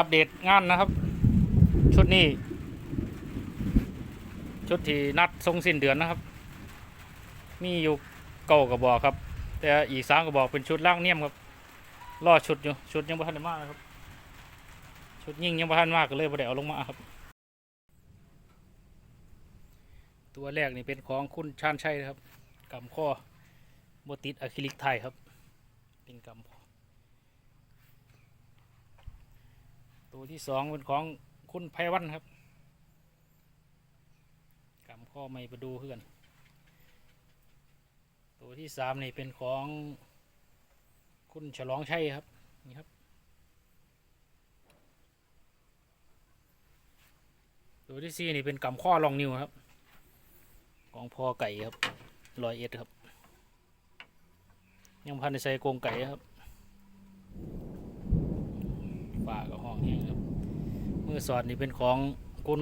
อัปเดตงานนะครับ ชุดนี้ ชุดที่นัดทรงสิ้นเดือนนะครับ มีอยู่เก้ากระบอกครับ แต่อีกสามกระบอกเป็นชุดล่างเนียมครับรอชุดอยู่ชุดยังบ่ทันได้มานะครับ ชุดยิ่งยังบ่ทันมากก็เลยบ่ได้เอาลงมาครับ ตัวแรกนี่เป็นของคุณชาญชัยนะครับกำข้อบติดอะคริลิกไทยครับ เป็นกำข้อ ตัวที่สองเป็นของคุณไพวันครับกำข้อไม่ประดูเพื่อน ตัวที่สามนี่เป็นของคุณฉลองชัยครับนี่ครับ ตัวที่สี่นี่เป็นกำข้อลองนิวครับ ของพ่อไก่ครับรอยเอ็ดครับ ยังพันในใส่กรงไก่ครับฝากับห้องแห้ง มือสอดนี่เป็นของคุณ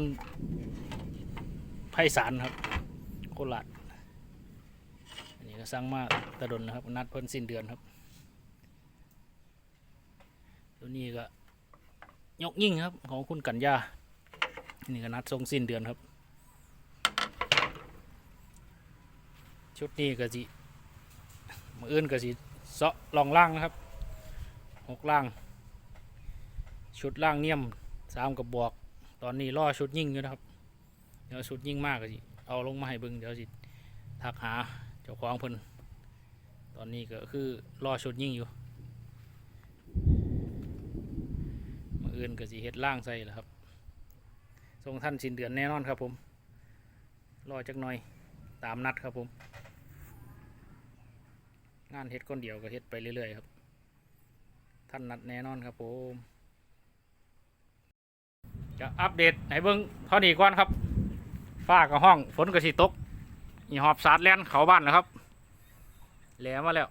ไพศาลครับโคราชอันนี้ก็สั่งมาตะดนนะครับ นัดเพิ่นสิ้นเดือนครับ ตัวนี้ก็ยกยิ่งครับ ของคุณกัญญาอันนี่ก็นัดทรงสิ้นเดือนครับ ชุดนี้ก็สิมืออื่นก็สิเซาะลองล่างนะครับหกล่าง ชุดล่างเนียม สามกระบอกตอนนี้ล่อชุดยิ่งอยู่นะครับ เดี๋ยวชุดยิ่งมากก็สิเอาลงมาให้บิ่งเดี๋ยวสิทักหาเจ้าของเพิ่นตอนนี้ก็คือล่อชุดยิ่งอยู่มืออื่นก็สิเฮ็ดล่างใส่แหละครับทรงท่านสิ้นเดือนแน่นอนครับผมรอจักหน่อยตามนัดครับผม งานเฮ็ดคนเดียวก็เฮ็ดไปเรื่อยๆครับ ท่านนัดแน่นอนครับผม จะอัปเดตให้เบิ้งเท่านี้ก่อนครับฟ้ากับห้องฝนก็สิตกอีหอบสาดแล่นเขาบ้านแล้วครับแหลมมาแล้ว